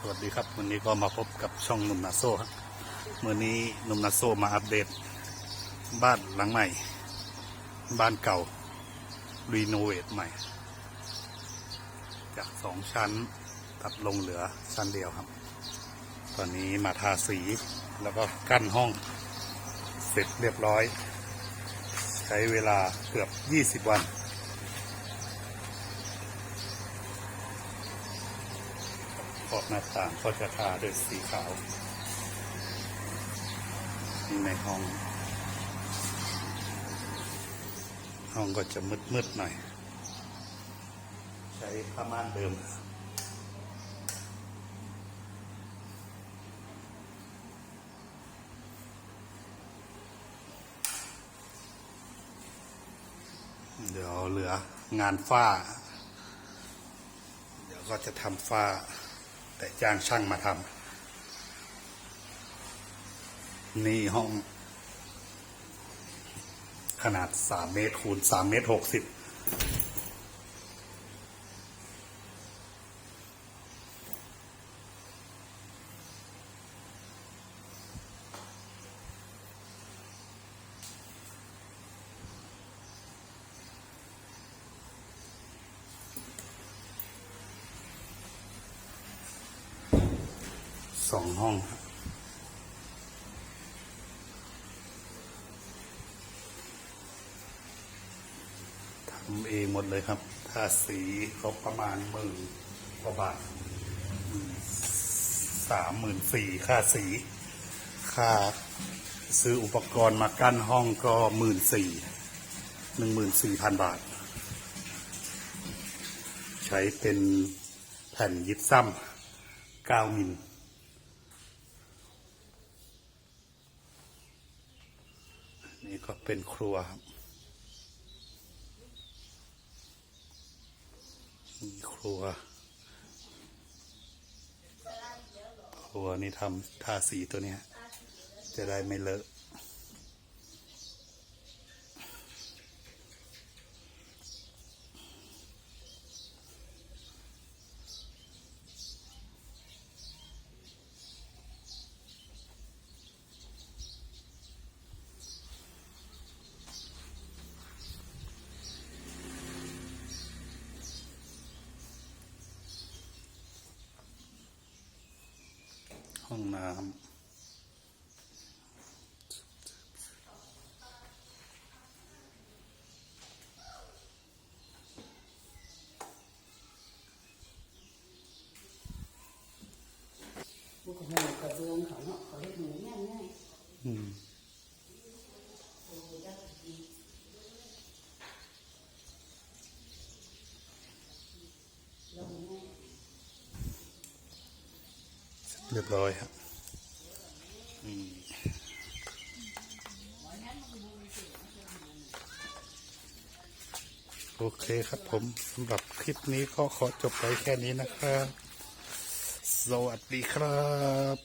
สวัสดีครับวันนี้ก็มาพบกับช่องหนุ่มนาโซ่ครับมื่อนี้หนุ่มนาโซ่มาอัปเดต บ้านหลังใหม่ บ้านเก่ารีโนเวทใหม่ จากสองชั้นตัดลงเหลือชั้นเดียวครับ ตอนนี้มาทาสีแล้วก็กั้นห้อง เสร็จเรียบร้อย ใช้เวลาเกือบ 20 วัน ขอบหน้าต่างก็จะทาด้วยสีขาวนี่ในห้อง ห้องก็จะมืดๆหน่อย ใช้ผ้าม่านเดิมเดี๋ยวเหลืองานฝ้า เดี๋ยวก็จะทำฝ้า แต่จ้างช่างมาทำนี่ห้อง ขนาดสามเมตรคูณสามเมตรหกสิบ สองห้องครับทำเองหมดเลยครับ ถ้าสีเขาประมาณหมื่นกว่าบาทสามหมื่นสี่ค่าสี ค่าซื้ออุปกรณ์มากั้นห้องก็หมื่นสี่หนึ่งหมื่นสี่พันบาท ใช้เป็นแผ่นยิบซ้ำเก้ามิล ก็เป็นครัวครับมีครัว ครัวนี่ทำทาสีตัวนี้จะได้ไม่เลอะ ห้องน้ำบุกโหกระเบื้องเขาเนาะเขาเฮ็ดหมูง่ายง่าย รียบร้อยครับโอเคครับผมสำหรับคลิปนี้ก็ขอจบไปแค่นี้นะครับ สวัสดีครับ